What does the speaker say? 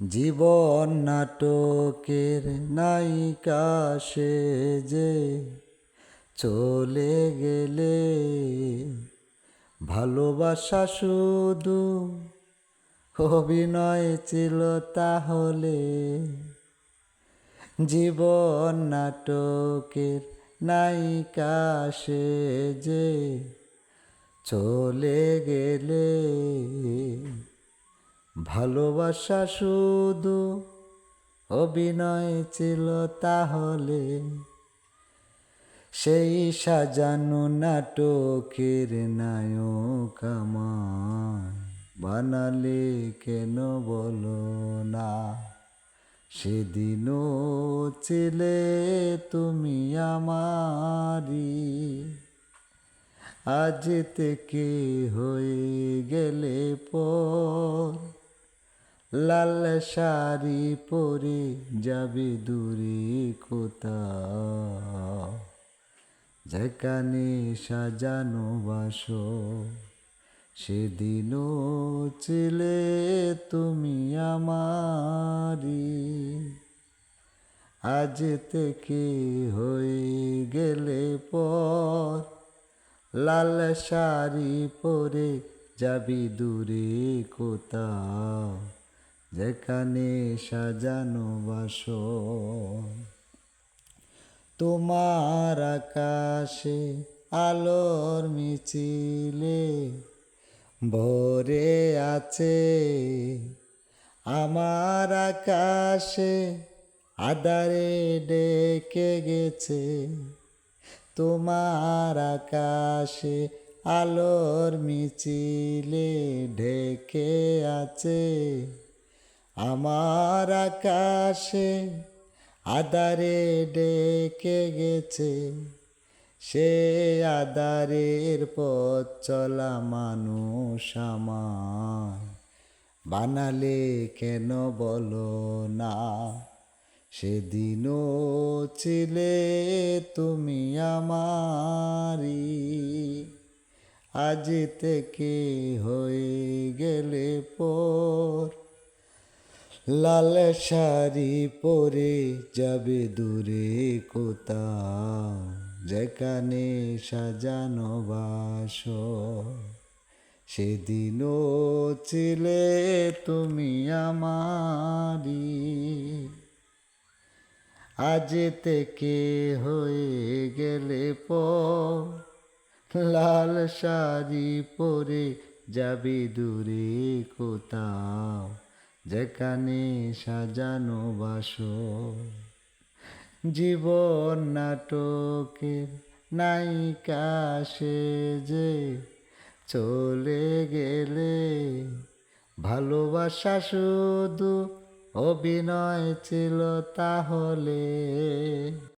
জীবন নাটকের নায়িকা সে যে চলে গেলে ভালোবাসা শুধু অভিনয় ছিল তাহলে। জীবন নাটকের নায়িকা সে যে চলে গেলে ভালোবাসা শুধু অভিনয় ছিল তাহলে। সেই সাজানো নাটকের নায়ক আমায় বানালে কেন বলো না? সেদিনও ছিলে তুমি আমারি আজ থেকে হয়ে গেলে পর লাল শাড়ি পরে যাবে দূরে কোথাও। যেখানে সাজানো বাসো সেদিনও ছিলে তুমি আমারি আজ থেকে হয়ে গেলে পর লাল শাড়ি পরে যাবি দূরে কোথাও। যেখানে সাজানো বাসো তোমার আকাশে আলোর মিছিলে ভরে আছে। আমার আকাশে আদারে ডেকে গেছে, তোমার আকাশে আলোর মিছিলে ঢেকে আছে। আমার আকাশে আদারে ডেকে গেছে। সে আদারের পথ চলা মানুষ আমার। বানালে কেন বলো না? সেদিনও ছিলে তুমি আমারি আজ থেকে হয়ে গেলে পর লাল শাড়ি পরে যাবে দূরে কোথাও, যেখানে সাজানো বাস সেদিনও ছিলে তুমি আমারি আজ থেকে হয়ে গেলে পর লাল শাড়ি পরে যাবে দূরে কোথাও। যেখানে সাজানো বাসো জীবন নাটকের নায়িকা সে যে চলে গেলে ভালোবাসা শুধু অভিনয় ছিল তাহলে।